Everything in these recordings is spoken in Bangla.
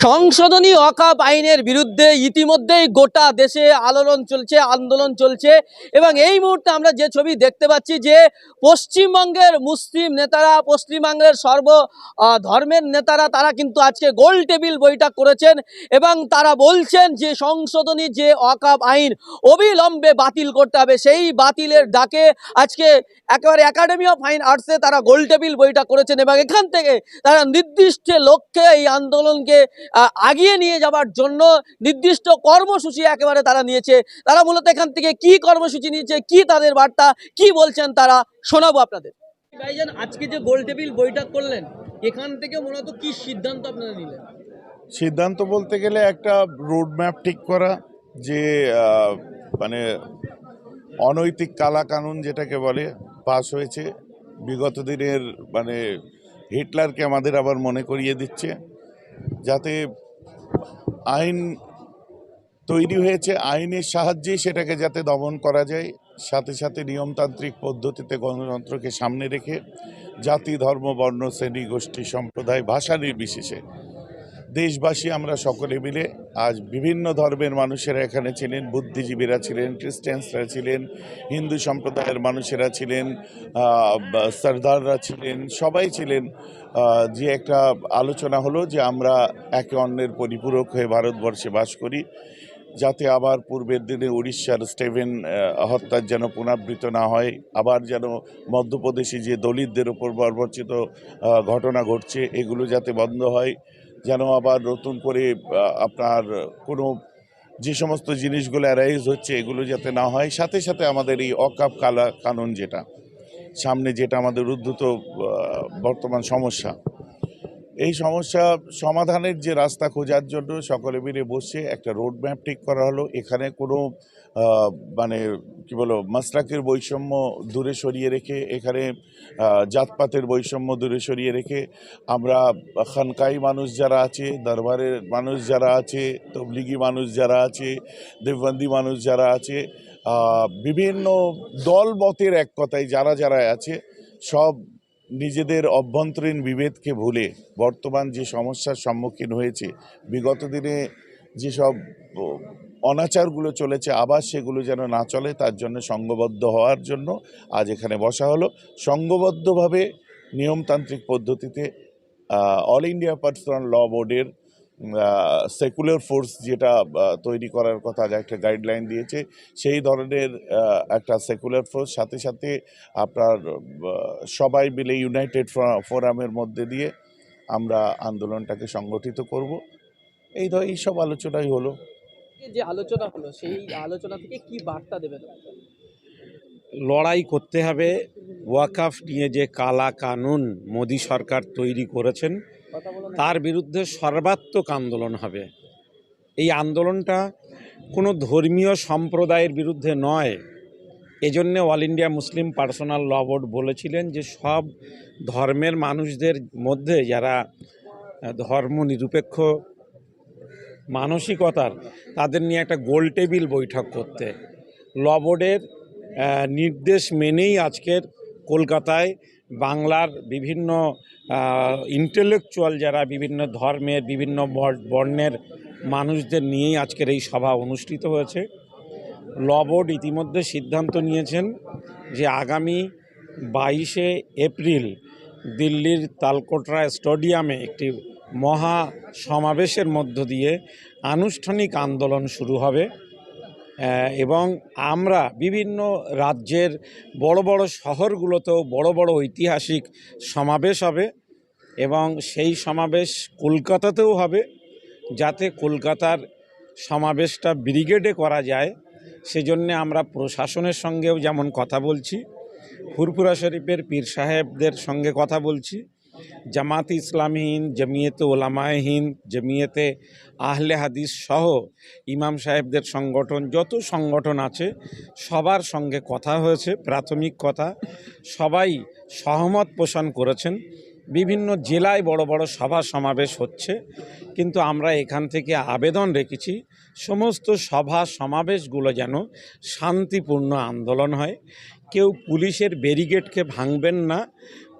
সংশোধনী অকাপ আইনের বিরুদ্ধে ইতিমধ্যেই গোটা দেশে আলোড়ন চলছে, আন্দোলন চলছে। এবং এই মুহূর্তে আমরা যে ছবি দেখতে পাচ্ছি যে পশ্চিমবঙ্গের মুসলিম নেতারা, পশ্চিমবঙ্গের সর্ব ধর্মের নেতারা, তারা কিন্তু আজকে গোল টেবিল বৈঠক করেছেন এবং তারা বলছেন যে সংশোধনী যে অকাপ আইন অবিলম্বে বাতিল করতে হবে, সেই বাতিলের ডাকে আজকে একেবারে একাডেমি অফ ফাইন আর্টসে তারা গোল টেবিল বৈঠক করেছেন এবং এখান থেকে তারা নির্দিষ্ট লক্ষ্যে এই আন্দোলনকে আগিয়ে নিয়ে যাওয়ার জন্য নির্দিষ্ট কর্মসূচি একেবারে তারা নিয়েছে। তারা মূলত এখান থেকে কি কর্মসূচি নিয়েছে, কি তাদের বার্তা, কি বলছেন তারা, শোনাবো আপনাদের। আজকে যে গোল টেবিল বৈঠক করলেন, এখান থেকে মূলত কি সিদ্ধান্ত আপনারা নিলেন? সিদ্ধান্ত বলতে গেলে একটা রোড ম্যাপ ঠিক করা, যে মানে অনৈতিক কালা কানুন যেটাকে বলে পাস হয়েছে। বিগত দিনের মানে হিটলারকে আমাদের আবার মনে করিয়ে দিচ্ছে। যাতে আইন তৈরি হয়েছে, আইনের সাহায্যে সেটাকে যাতে দমন করা যায়। সাথে সাথে নিয়মতান্ত্রিক পদ্ধতিতে গণতন্ত্রকে সামনে রেখে জাতি, ধর্ম, বর্ণ, শ্রেণি, গোষ্ঠী, সম্প্রদায়, ভাষা নির্বিশেষে দেশবাসী আমরা সকলে মিলে আজ বিভিন্ন ধর্মের মানুষেরা এখানে ছিলেন, বুদ্ধিজীবীরা ছিলেন খ্রিস্টানসরা ছিলেন, হিন্দু সম্প্রদায়ের মানুষেরা ছিলেন সর্দাররা ছিলেন, সবাই ছিলেন। যে একটা আলোচনা হলো যে আমরা একে অন্যের পরিপূরক হয়ে ভারতবর্ষে বাস করি, যাতে আবার পূর্বের দিনে উড়িষ্যার স্টেভেন হত্যার যেন পুনরাবৃত না হয়, আবার যেন মধ্যপ্রদেশে যে দলিতদের ওপর বর্বরচিত ঘটনা ঘটছে, এগুলো যাতে বন্ধ হয়। যেন আবার নতুন করে আপনার কোনো যে সমস্ত জিনিসগুলো অ্যারাইজ হচ্ছে এগুলো যাতে না হয়। সাথে সাথে আমাদের এই অকাপ কালা কানুন যেটা, সামনে যেটা আমাদের উদ্ধত বর্তমান সমস্যা এই সমস্যা সমাধানের যে রাস্তা খোঁজার জন্য সকলে মিলে বসে একটা রোড ম্যাপ ঠিক করা হলো। এখানে কোনো মানে কি বলো মাসলাকের বৈষম্য দূরে সরিয়ে রেখে, এখানে জাতপাতের বৈষম্য দূরে সরিয়ে রেখে আমরা খানকাই মানুষ যারা আছে, দরবারের মানুষ যারা আছে, তবলিগি মানুষ যারা আছে, দেববন্দি মানুষ যারা আছে বিভিন্ন দল মতের এক কথায় যারা যারা আছে, সব নিজেদের অভ্যন্তরীণ বিভেদকে ভুলে বর্তমান যে সমস্যার সম্মুখীন হয়েছে, বিগত দিনে যেসব অনাচারগুলো চলেছে, আবার সেগুলো যেন না চলে, তার জন্য সঙ্গবদ্ধ হওয়ার জন্য আজ এখানে বসা হলো। সঙ্গবদ্ধভাবে নিয়মতান্ত্রিক পদ্ধতিতে অল ইন্ডিয়া পার্সোনাল ল বোর্ডের সেকুলার ফোর্স যেটা তৈরি করার কথা একটা গাইডলাইন দিয়েছে সেই ধরনের একটা সেকুলার ফোর্স সাথে সাথে আপনার সবাই মিলে ইউনাইটেড ফোরামের মধ্যে দিয়ে আমরা আন্দোলনটাকে সংগঠিত করব। এই ধর এইসব আলোচনাই হলো। যে আলোচনা হলো সেই আলোচনা থেকে কি বার্তা দেবেন? লড়াই করতে হবে। ওয়াকাফ নিয়ে যে কালা কানুন মোদী সরকার তৈরি করেছেন তার বিরুদ্ধে সর্বাত্মক আন্দোলন হবে। এই আন্দোলনটা কোনো ধর্মীয় সম্প্রদায়ের বিরুদ্ধে নয়। এজন্য All India Muslim Personal Law Board বলেছিলেন যে, সব ধর্মের মানুষদের মধ্যে যারা ধর্ম নিরপেক্ষ মানসিকতার, তাদের নিয়ে একটা গোল টেবিল বৈঠক করতে। ল বোর্ডের নির্দেশ মেনেই আজকের কলকাতায় বাংলার বিভিন্ন ইন্টেলেকচুয়াল যারা বিভিন্ন ধর্মের, বিভিন্ন বর- বর্ণের মানুষদের নিয়েই আজকের এই সভা অনুষ্ঠিত হয়েছে। ল বোর্ড ইতিমধ্যে সিদ্ধান্ত নিয়েছেন যে আগামী বাইশে এপ্রিল দিল্লির তালকোটরা স্টেডিয়ামে একটি মহা সমাবেশের মধ্য দিয়ে আনুষ্ঠানিক আন্দোলন শুরু হবে। এবং আমরা বিভিন্ন রাজ্যের বড় বড় শহরগুলোতেও বড় বড় ঐতিহাসিক সমাবেশ হবে এবং সেই সমাবেশ কলকাতাতেও হবে যাতে কলকাতার সমাবেশটা ব্রিগেডে করা যায়। সেজন্যে আমরা প্রশাসনের সঙ্গেও যেমন কথা বলছি, ফুরফুরা শরীফের পীর সাহেবদের সঙ্গে কথা বলছি জামাত ইসলামহীন জমিয়েতে ওলামায়হীন জমিয়েতে আহলে হাদিস সহ ইমাম সাহেবদের সংগঠন, যত সংগঠন আছে, সবার সঙ্গে কথা হয়েছে, প্রাথমিক কথা। সবাই সহমত পোষণ করেছেন। বিভিন্ন জেলায় বড় বড় সভা সমাবেশ হচ্ছে। কিন্তু আমরা এখান থেকে আবেদন রেখেছি, সমস্ত সভা সমাবেশগুলো যেন শান্তিপূর্ণ আন্দোলন হয়। কেউ পুলিশের ব্যারিগেডকে ভাঙবেন না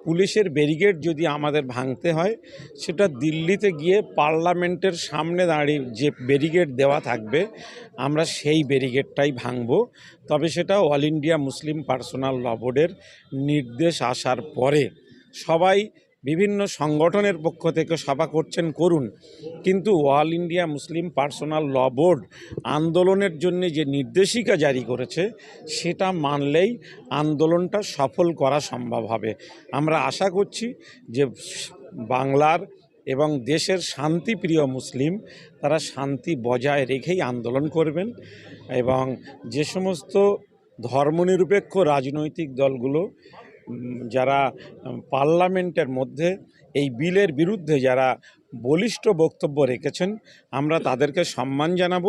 পুলিশের ব্যারিগেড যদি আমাদের ভাঙতে হয়, সেটা দিল্লিতে গিয়ে পার্লামেন্টের সামনে দাঁড়িয়ে যে ব্যারিগেড দেওয়া থাকবে, আমরা সেই ব্যারিগেডটাই ভাঙব। তবে সেটা All India Muslim Personal Law বোর্ডের নির্দেশ আসার পরে সবাই বিভিন্ন সংগঠনের পক্ষ থেকে সভা করছেন করুন কিন্তু All India Muslim Personal Law Board আন্দোলনের জন্য যে নির্দেশিকা জারি করেছে, সেটা মানলেই আন্দোলনটা সফল করা সম্ভব হবে। আমরা আশা করছি যে বাংলার এবং দেশের শান্তিপ্রিয় মুসলিম তারা শান্তি বজায় রেখেই আন্দোলন করবেন এবং যে সমস্ত ধর্মনিরপেক্ষ রাজনৈতিক দলগুলো যারা পার্লামেন্টের মধ্যে এই বিলের বিরুদ্ধে যারা বলিষ্ঠ বক্তব্য রেখেছেন, আমরা তাদেরকে সম্মান জানাব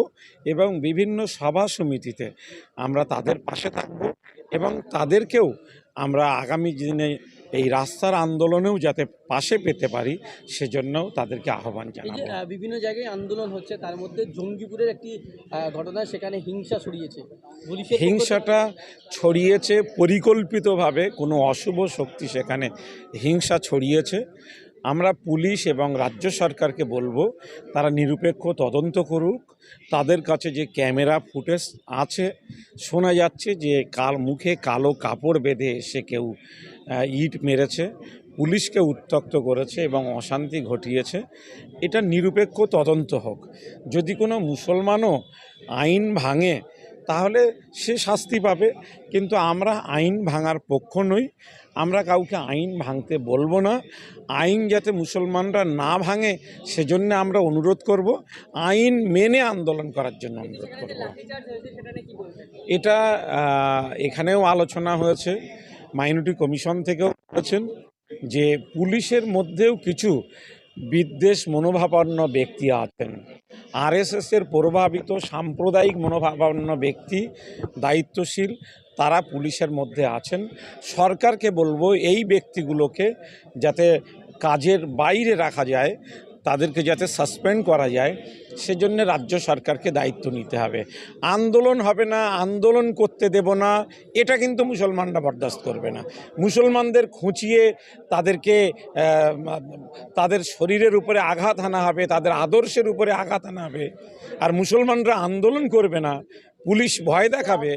এবং বিভিন্ন সভা সমিতিতে আমরা তাদের পাশে থাকব এবং তাদেরকেও আমরা আগামী দিনে এই রাস্তার আন্দোলনেও যাতে পাশে পেতে পারি সেজন্যও তাদেরকে আহ্বান জানাব। বিভিন্ন জায়গায় আন্দোলন হচ্ছে তার মধ্যে জঙ্গিপুরের একটি ঘটনা সেখানে হিংসা ছড়িয়েছে। হিংসাটা ছড়িয়েছে পরিকল্পিতভাবে কোনো অশুভ শক্তি সেখানে হিংসা ছড়িয়েছে। আমরা পুলিশ এবং রাজ্য সরকারকে বলব তারা নিরপেক্ষ তদন্ত করুক। তাদের কাছে যে ক্যামেরা ফুটেজ আছে শোনা যাচ্ছে যে কাল মুখে কালো কাপড় বেঁধে এসে কেউ ইট মেরেছে পুলিশকে উত্তক্ত করেছে এবং অশান্তি ঘটিয়েছে। এটা নিরপেক্ষ তদন্ত হোক। যদি কোনো মুসলমানও আইন ভাঙে তাহলে সে শাস্তি পাবে। কিন্তু আমরা আইন ভাঙার পক্ষ নই। আমরা কাউকে আইন ভাঙতে বলব না। আইন যাতে মুসলমানরা না ভাঙে সেজন্য আমরা অনুরোধ করব। আইন মেনে আন্দোলন করার জন্য অনুরোধ করব। এটা এখানেও আলোচনা হয়েছে। মাইনরিটি কমিশন থেকেও বলেছেন যে পুলিশের মধ্যেও কিছু বিদ্বেষ মনোভাবাপন্ন ব্যক্তি আছেন। আর আরএসএসের প্রভাবিত সাম্প্রদায়িক মনোভাবাপন্ন ব্যক্তি, দায়িত্বশীল, তারা পুলিশের মধ্যে আছেন। সরকারকে বলব এই ব্যক্তিগুলোকে যাতে কাজের বাইরে রাখা যায় তাদেরকে যাতে সাসপেন্ড করা যায়, সেজন্য রাজ্য সরকারকে দায়িত্ব নিতে হবে। আন্দোলন হবে না, আন্দোলন করতে দেব না, এটা কিন্তু মুসলমানরা বরদাস্ত করবে না। মুসলমানদের খুঁচিয়ে তাদেরকে তাদের শরীরের উপরে আঘাত আনা হবে, তাদের আদর্শের উপরে আঘাত আনা হবে। আর মুসলমানরা আন্দোলন করবে না পুলিশ ভয় দেখাবে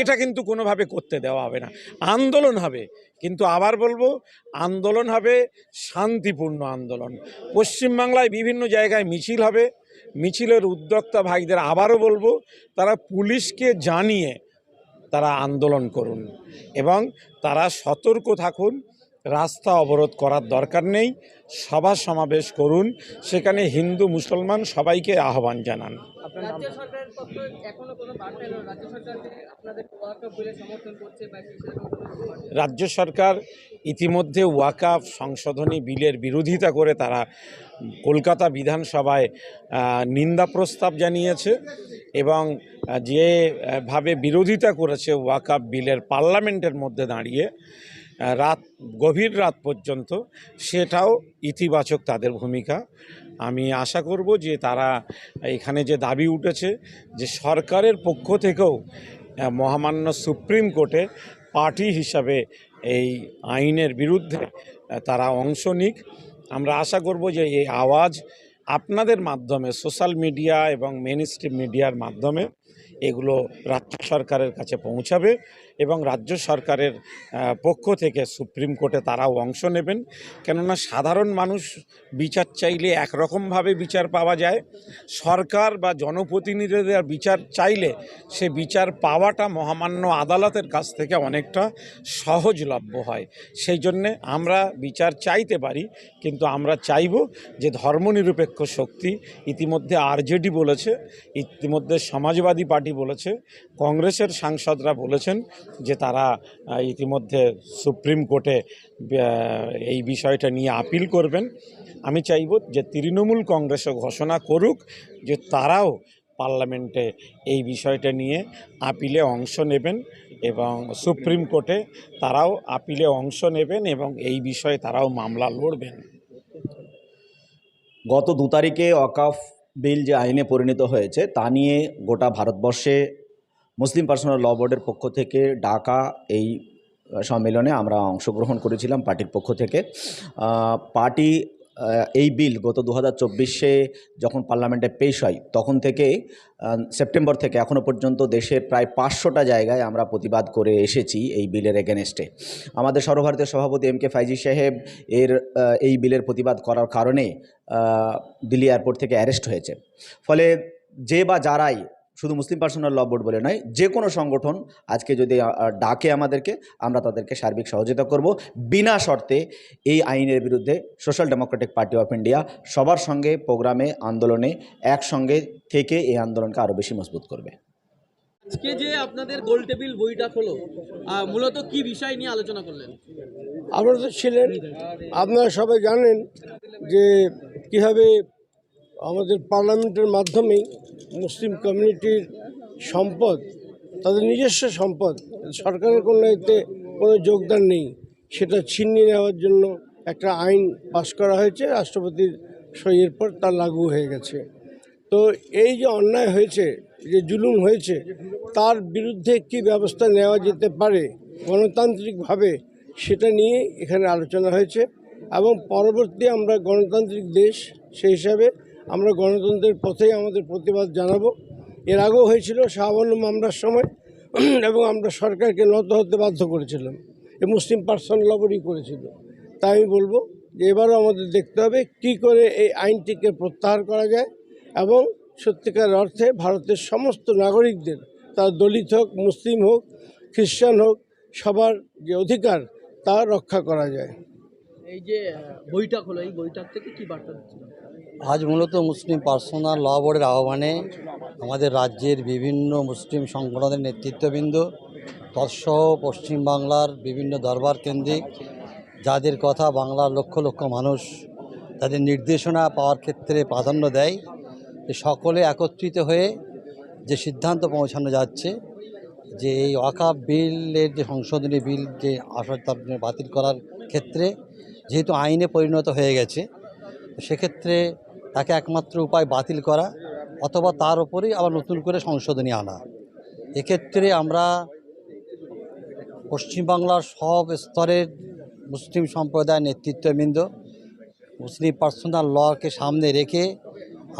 এটা কিন্তু কোনোভাবে করতে দেওয়া হবে না। আন্দোলন হবে কিন্তু আবার বলব আন্দোলন হবে শান্তিপূর্ণ আন্দোলন। পশ্চিমবাংলায় বিভিন্ন জায়গায় মিছিল হবে মিছিলের উদ্যোক্তা ভাইদের আবারও বলব তারা পুলিশকে জানিয়ে তারা আন্দোলন করুন এবং তারা সতর্ক থাকুন রাস্তা অবরোধ করার দরকার নেই। সভা সমাবেশ করুন। সেখানে হিন্দু মুসলমান সবাইকে আহ্বান জানান। রাজ্য সরকার যে আপনাদের ওয়াকআপ বিলে সমর্থন করছে বা সেরকম কোনো বার্তা- রাজ্য সরকার ইতিমধ্যে ওয়াকাফ সংশোধনী বিলের বিরোধিতা করে তারা কলকাতা বিধানসভায় নিন্দা প্রস্তাব জানিয়েছে এবং যেভাবে বিরোধিতা করেছে ওয়াকাফ বিলের পার্লামেন্টের মধ্যে দাঁড়িয়ে রাত, গভীর রাত পর্যন্ত সেটাও ইতিবাচক তাদের ভূমিকা। আমি আশা করব যে তারা এখানে যে দাবি উঠেছে যে সরকারের পক্ষ থেকেও মহামান্য সুপ্রিম কোর্টে পার্টি হিসাবে এই আইনের বিরুদ্ধে তারা অংশ নিক। আমরা আশা করব যে এই আওয়াজ আপনাদের মাধ্যমে, সোশ্যাল মিডিয়া এবং মেন মিডিয়ার মাধ্যমে এগুলো রাজ্য সরকারের কাছে পৌঁছাবে এবং রাজ্য সরকারের পক্ষ থেকে সুপ্রিম কোর্টে তারাও অংশ নেবেন। কেননা সাধারণ মানুষ বিচার চাইলে একরকমভাবে বিচার পাওয়া যায়। সরকার বা জনপ্রতিনিধিদের বিচার চাইলে সে বিচার পাওয়াটা মহামান্য আদালতের কাছ থেকে অনেকটা সহজলভ্য হয়। সেই জন্যে আমরা বিচার চাইতে পারি, কিন্তু আমরা চাইব যে ধর্মনিরপেক্ষ শক্তি ইতিমধ্যে আরজেডি বলেছে, ইতিমধ্যে সমাজবাদী পার্টি বলেছে, কংগ্রেসের সাংসদরা বলেছেন যে তারা ইতিমধ্যে সুপ্রিম কোর্টে এই বিষয়টা নিয়ে আপিল করবেন। আমি চাইব যে তৃণমূল কংগ্রেসও ঘোষণা করুক যে তারাও পার্লামেন্টে এই বিষয়টা নিয়ে আপিলে অংশ নেবেন এবং সুপ্রিম কোর্টে তারাও আপিলে অংশ নেবেন এবং এই বিষয়ে তারাও মামলা লড়বেন। গত দু তারিখে অকাফ বিল যে আইনে পরিণত হয়েছে, তা নিয়ে গোটা ভারতবর্ষে মুসলিম পার্সোনাল ল বোর্ডের পক্ষ থেকে ডাকা এই সম্মেলনে আমরা অংশগ্রহণ করেছিলাম পার্টির পক্ষ থেকে। পার্টি এই বিল গত দু হাজার যখন পার্লামেন্টে পেশ হয়, তখন থেকে সেপ্টেম্বর থেকে এখনও পর্যন্ত দেশের প্রায় পাঁচশোটা জায়গায় আমরা প্রতিবাদ করে এসেছি এই বিলের এগেনস্টে আমাদের সর্বভারতীয় সভাপতি এম কে ফাইজি সাহেব এর এই বিলের প্রতিবাদ করার কারণে দিল্লি এয়ারপোর্ট থেকে অ্যারেস্ট হয়েছে। ফলে যে বা যারাই শুধু মুসলিম পার্সোনাল ল বোর্ড বলে নয় যে কোনো সংগঠন আজকে যদি ডাকে আমাদেরকে আমরা তাদেরকে সার্বিক সহযোগিতা করব। বিনা শর্তে এই আইনের বিরুদ্ধে Social Democratic Party of India সবার সঙ্গে প্রোগ্রামে আন্দোলনে একসঙ্গে থেকে এই আন্দোলনকে আরও বেশি মজবুত করবে। আজকে যে আপনাদের গোল টেবিল বইটা হলো মূলত কি বিষয় নিয়ে আলোচনা করলেন? আপনারা তো ছিলেন আপনারা সবাই জানেন যে কীভাবে আমাদের পার্লামেন্টের মাধ্যমেই মুসলিম কমিউনিটির সম্পদ, তাদের নিজস্ব সম্পদ, সরকারের কোনো এতে কোনো যোগদান নেই। সেটা ছিনিয়ে নেওয়ার জন্য একটা আইন পাশ করা হয়েছে, রাষ্ট্রপতির সইয়ের পর তা লাগু হয়ে গেছে। তো এই যে অন্যায় হয়েছে যে জুলুম হয়েছে, তার বিরুদ্ধে কি ব্যবস্থা নেওয়া যেতে পারে গণতান্ত্রিকভাবে, সেটা নিয়ে এখানে আলোচনা হয়েছে এবং পরবর্তী আমরা গণতান্ত্রিক দেশ সেই হিসাবে আমরা গণতন্ত্রের পথেই আমাদের প্রতিবাদ জানাব। এর আগেও হয়েছিল শাহবানু মামলার সময়, এবং আমরা সরকারকে নত হতে বাধ্য করেছিলাম। এ মুসলিম পার্সন লবরই করেছিল। তাই আমি বলব যে এবারও আমাদের দেখতে হবে কি করে এই আইনটিকে প্রত্যাহার করা যায়, এবং সত্যিকার অর্থে ভারতের সমস্ত নাগরিকদের, তার দলিত হোক, মুসলিম হোক, খ্রিস্টান হোক, সবার যে অধিকার, তা রক্ষা করা যায়। এই যে বইটা হলো, এই বইটার থেকে কি বার্তা দিচ্ছিল আজ মূলত মুসলিম পার্সোনাল ল বোর্ডের আহ্বানে আমাদের রাজ্যের বিভিন্ন মুসলিম সংগঠনের নেতৃত্ববৃন্দ, তৎসহ পশ্চিমবাংলার বিভিন্ন দরবার কেন্দ্রিক, যাদের কথা বাংলার লক্ষ লক্ষ মানুষ তাদের নির্দেশনা পাওয়ার ক্ষেত্রে প্রাধান্য দেয় সকলে একত্রিত হয়ে যে সিদ্ধান্ত পৌঁছানো যাচ্ছে, যে এই ওয়াকাফ বিলের যে সংশোধনী বিল যে আসার তার বাতিল করার ক্ষেত্রে যেহেতু আইনে পরিণত হয়ে গেছে সেক্ষেত্রে তাকে একমাত্র উপায় বাতিল করা অথবা তার উপরেই আবার নতুন করে সংশোধনী আনা। এক্ষেত্রে আমরা পশ্চিমবাংলার সব স্তরের মুসলিম সম্প্রদায়ের নেতৃত্ববৃন্দ, মুসলিম পার্সোনাল লকে সামনে রেখে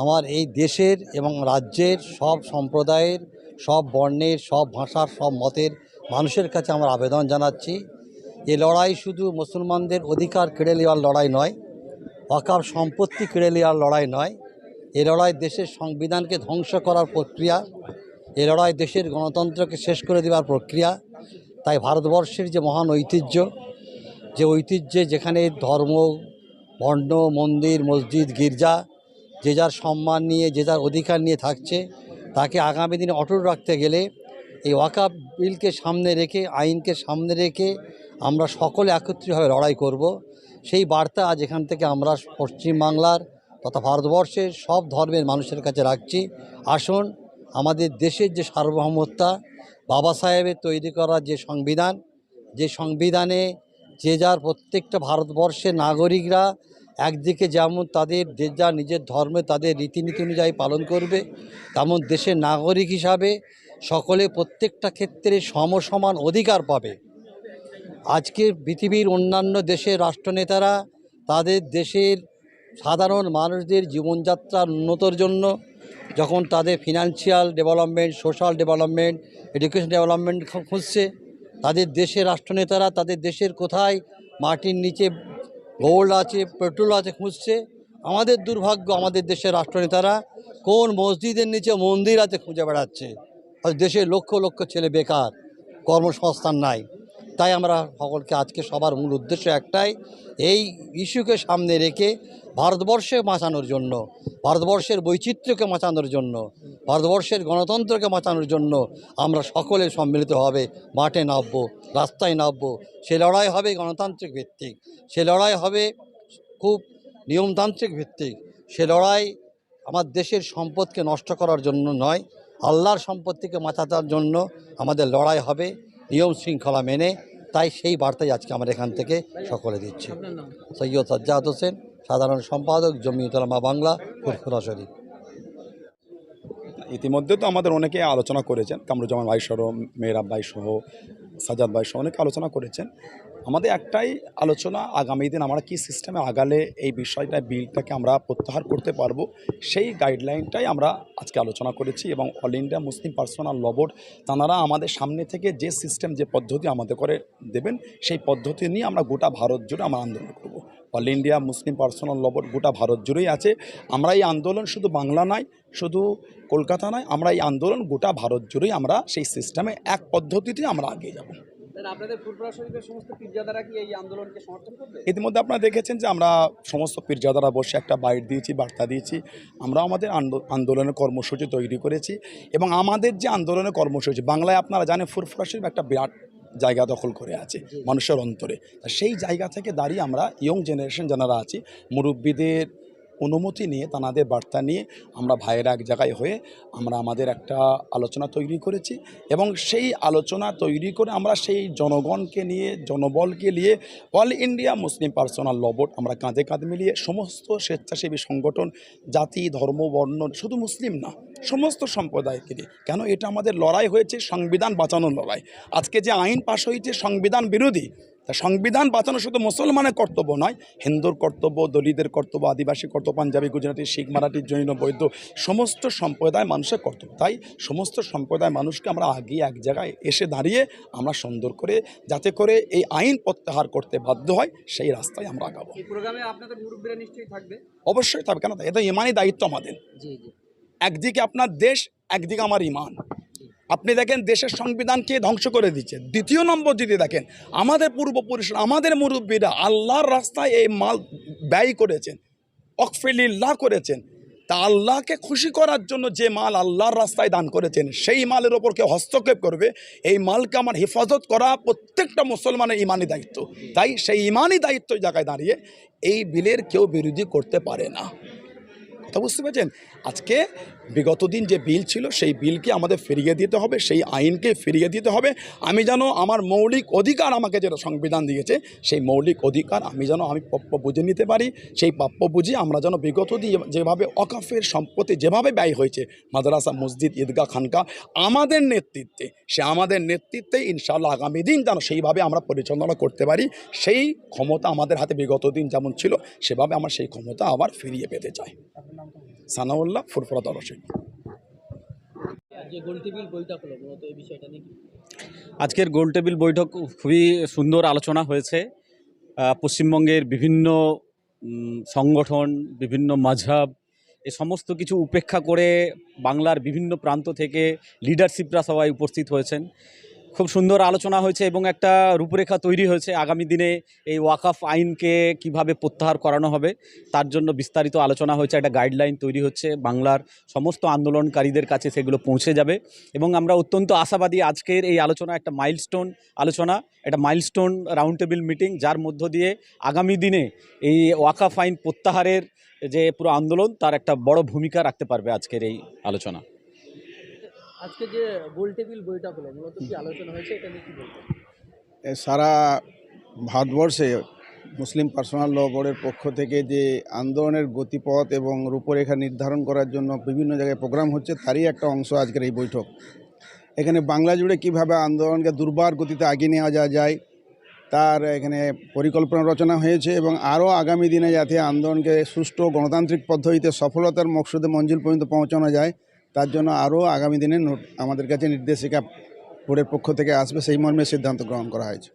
আমার এই দেশের এবং রাজ্যের সব সম্প্রদায়ের, সব বর্ণের, সব ভাষার, সব মতের মানুষের কাছে আমার আবেদন জানাচ্ছি। এ লড়াই শুধু মুসলমানদের অধিকার কেড়ে নেওয়ার লড়াই নয় অকাপ সম্পত্তি কেড়ে নেওয়ার লড়াই নয়। এ লড়াই দেশের সংবিধানকে ধ্বংস করার প্রক্রিয়া। এ লড়াই দেশের গণতন্ত্রকে শেষ করে দেওয়ার প্রক্রিয়া। তাই ভারতবর্ষের যে মহান ঐতিহ্য, যে ঐতিহ্যে যেখানে ধর্ম, বর্ণ, মন্দির, মসজিদ, গির্জা, যে যার সম্মান নিয়ে, যে যার অধিকার নিয়ে থাকছে, তাকে আগামী দিনে অটুট রাখতে গেলে এই ওয়াকাপ বিলকে সামনে রেখে, আইনকে সামনে রেখে আমরা সকলে একত্রিতভাবে লড়াই করব। সেই বার্তা আজ এখান থেকে আমরা পশ্চিমবাংলার তথা ভারতবর্ষের সব ধর্মের মানুষের কাছে রাখছি। আসুন, আমাদের দেশের যে সার্বভৌমত্তা বাবা সাহেবের তৈরি করা যে সংবিধান, যে সংবিধানে যে যার প্রত্যেকটা ভারতবর্ষের নাগরিকরা একদিকে যেমন তাদের যে যার নিজের ধর্মে তাদের রীতিনীতি অনুযায়ী পালন করবে, তেমন দেশের নাগরিক হিসাবে সকলে প্রত্যেকটা ক্ষেত্রে সমসমান অধিকার পাবে। আজকে পৃথিবীর অন্যান্য দেশের রাষ্ট্রনেতারা তাদের দেশের সাধারণ মানুষদের জীবনযাত্রার উন্নতর জন্য যখন তাদের financial development social development education development খুঁজছে, তাদের দেশের রাষ্ট্রনেতারা তাদের দেশের কোথায় মাটির নিচে গোল্ড আছে পেট্রোল আছে খুঁজছে, আমাদের দুর্ভাগ্য আমাদের দেশের রাষ্ট্রনেতারা কোন মসজিদের নিচে মন্দির আছে খুঁজে বেড়াচ্ছে। দেশের লক্ষ লক্ষ ছেলে বেকার, কর্মসংস্থান নাই। তাই আমরা সকলকে আজকে সবার মূল উদ্দেশ্য একটাই, এই ইস্যুকে সামনে রেখে ভারতবর্ষে বাঁচানোর জন্য, ভারতবর্ষের বৈচিত্র্যকে বাঁচানোর জন্য, ভারতবর্ষের গণতন্ত্রকে বাঁচানোর জন্য আমরা সকলে সম্মিলিত হবে, মাঠে নামবো, রাস্তায় নামবো। সে লড়াই হবে গণতান্ত্রিক ভিত্তিক, সে লড়াই হবে খুব নিয়মতান্ত্রিক ভিত্তিক, সে লড়াই আমার দেশের সম্পদকে নষ্ট করার জন্য নয়, আল্লাহর সম্পত্তিকে বাঁচাতার জন্য আমাদের লড়াই হবে। নিয়ম শৃঙ্খলা মেনে তাই সেই বার্তাই আজকে আমরা এখান থেকে সকলে দিচ্ছি। সৈয়দ সাজ্জাদ হোসেন, সাধারণ সম্পাদক জমিউতলামা বাংলা, ফুরফুরা শরীফ। ইতিমধ্যে তো আমাদের অনেকে আলোচনা করেছেন, কামরুজ্জামান ভাই সহ, মেহরাব ভাই সহ সাজাদ ভাই সহ অনেকে আলোচনা করেছেন। আমাদের একটাই আলোচনা, আগামী দিন আমরা কি সিস্টেমে আগালে এই বিষয়টা বিলটাকে আমরা প্রত্যাহার করতে পারব, সেই গাইডলাইনটাই আমরা আজকে আলোচনা করেছি এবং All India Muslim Personal Law Board তাঁরা আমাদের সামনে থেকে যে সিস্টেম যে পদ্ধতি আমাদের করে দেবেন, সেই পদ্ধতি নিয়ে আমরা গোটা ভারত জুড়ে আমরা আন্দোলন করব। All India Muslim Personal Law Board গোটা ভারত জুড়েই আছে, আমরা এই আন্দোলন শুধু বাংলা নয়, শুধু কলকাতা নয়, আমরা এই আন্দোলন গোটা ভারত জুড়েই আমরা সেই সিস্টেমে এক পদ্ধতিতে আমরা এগিয়ে যাব। আপনাদের ফুরফুরা শরীফের সমস্ত পীরজাদারা কি এই আন্দোলনকে সমর্থন করবে? ইতিমধ্যে আপনারা দেখেছেন যে আমরা সমস্ত পীরজাদারা বসে একটা বাইট দিয়েছি বার্তা দিয়েছি। আমরা আমাদের আন্দো- আন্দোলনের কর্মসূচি তৈরি করেছি এবং আমাদের যে আন্দোলনের কর্মসূচি বাংলায় আপনারা জানেন ফুরফুরা শরীফ একটা বিরাট জায়গা দখল করে আছে মানুষের অন্তরে। সেই জায়গা থেকে দাঁড়িয়ে আমরা ইয়ং জেনারেশন যারা আছি মুরব্বীদের অনুমতি নিয়ে, তানাদের বার্তা নিয়ে আমরা ভাইয়ের এক জায়গায় হয়ে আমরা আমাদের একটা আলোচনা তৈরি করেছি এবং সেই আলোচনা তৈরি করে আমরা সেই জনগণকে নিয়ে, জনবলকে নিয়ে All India Muslim Personal Law Board আমরা কাঁধে কাঁধ মিলিয়ে সমস্ত স্বেচ্ছাসেবী সংগঠন, জাতি, ধর্ম, বর্ণ, শুধু মুসলিম না, সমস্ত সম্প্রদায়কে নিয়ে। কেন এটা আমাদের লড়াই হয়েছে সংবিধান বাঁচানোর লড়াই। আজকে যে আইন পাশ হয়েছে সংবিধান বিরোধী তা সংবিধান বাঁচানো শুধু মুসলমানের কর্তব্য নয় হিন্দুর কর্তব্য দলিতদের কর্তব্য আদিবাসী কর্তব্য পাঞ্জাবি গুজরাটি শিখ মারাঠি জৈন বৈদ্য সমস্ত সম্প্রদায় মানুষের কর্তব্য। তাই সমস্ত সম্প্রদায় মানুষকে আমরা আগে এক জায়গায় এসে দাঁড়িয়ে আমরা সুন্দর করে যাতে করে এই আইন প্রত্যাহার করতে বাধ্য হয় সেই রাস্তায় আমরা আগাবো। অবশ্যই থাকবে কেন এটা ইমানই দায়িত্ব আমাদের। একদিকে আপনার দেশ একদিকে আমার ইমান। আপনি দেখেন দেশের সংবিধানকে ধ্বংস করে দিচ্ছে। দ্বিতীয় নম্বর যদি দেখেন, আমাদের পূর্বপুরুষরা আমাদের মুরব্বীরা আল্লাহর রাস্তায় এই মাল ব্যয় করেছেন অকফিলিল্লাহ করেছেন। তা আল্লাহকে খুশি করার জন্য যে মাল আল্লাহর রাস্তায় দান করেছেন, সেই মালের ওপর কেউ হস্তক্ষেপ করবে, এই মালকে আমার হেফাজত করা প্রত্যেকটা মুসলমানের ইমানি দায়িত্ব। তাই সেই ইমানি দায়িত্ব জায়গায় দাঁড়িয়ে এই বিলের কেউ বিরোধী করতে পারে না। কথা বুঝতে পারছেন? আজকে বিগত দিন যে বিল ছিল, সেই বিলকে আমাদের ফিরিয়ে দিতে হবে, সেই আইনকে ফিরিয়ে দিতে হবে। আমি যেন আমার মৌলিক অধিকার আমাকে যেটা সংবিধান দিয়েছে, সেই মৌলিক অধিকার আমি যেন আমি প্রাপ্য বুঝে নিতে পারি, সেই প্রাপ্য বুঝে আমরা যেন বিগত দিয়ে যেভাবে অকাফের সম্পত্তি যেভাবে ব্যয় হয়েছে, মাদ্রাসা, মসজিদ, ঈদগাহ, খানকা, আমাদের নেতৃত্বে, সে আমাদের নেতৃত্বে ইনশাআল্লাহ আগামী দিন যেন সেইভাবে আমরা পরিচালনা করতে পারি, সেই ক্ষমতা আমাদের হাতে বিগত দিন যেমন ছিল, সেভাবে আমরা সেই ক্ষমতা আবার ফিরিয়ে পেতে চাই। সানাউল্লাহ ফুরফুরা কি? আজকের গোল টেবিল বৈঠক খুবই সুন্দর আলোচনা হয়েছে। পশ্চিমবঙ্গের বিভিন্ন সংগঠন বিভিন্ন মাঝহাব এ সমস্ত কিছু উপেক্ষা করে বাংলার বিভিন্ন প্রান্ত থেকে লিডারশিপরা সবাই উপস্থিত হয়েছেন। খুব সুন্দর আলোচনা হয়েছে এবং একটা রূপরেখা তৈরি হয়েছে আগামী দিনে এই ওয়াকাফ আইনকে কীভাবে প্রত্যাহার করানো হবে, তার জন্য বিস্তারিত আলোচনা হয়েছে, একটা গাইডলাইন তৈরি হচ্ছে, বাংলার সমস্ত আন্দোলনকারীদের কাছে সেগুলো পৌঁছে যাবে এবং আমরা অত্যন্ত আশাবাদী আজকের এই আলোচনা একটা মাইলস্টোন আলোচনা, একটা মাইলস্টোন রাউন্ড টেবিল মিটিং যার মধ্য দিয়ে আগামী দিনে এই ওয়াকাফ আইন প্রত্যাহারের যে পুরো আন্দোলন, তার একটা বড় ভূমিকা রাখতে পারবে আজকের এই আলোচনা। আজকে যে গোল টেবিল বইটা মূলত কি আলোচনা হয়েছে, এটা নিয়ে কি সারা ভারতবর্ষে মুসলিম পার্সোনাল ল বোর্ডের পক্ষ থেকে যে আন্দোলনের গতিপথ এবং রূপরেখা নির্ধারণ করার জন্য বিভিন্ন জায়গায় প্রোগ্রাম হচ্ছে, তারই একটা অংশ আজকের এই বৈঠক। এখানে বাংলা জুড়ে কীভাবে আন্দোলনকে দুর্বার গতিতে আগিয়ে নেওয়া যায়, তার এখানে পরিকল্পনা রচনা হয়েছে এবং আরও আগামী দিনে যাতে আন্দোলনকে সুষ্ঠু গণতান্ত্রিক পদ্ধতিতে সফলতার মকসুদে মঞ্জিল পর্যন্ত পৌঁছানো যায় তার জন্য আরও আগামী দিনে আমাদের কাছে নির্দেশিকা বোর্ডের পক্ষ থেকে আসবে। সেই মর্মে সিদ্ধান্ত গ্রহণ করা হয়েছে।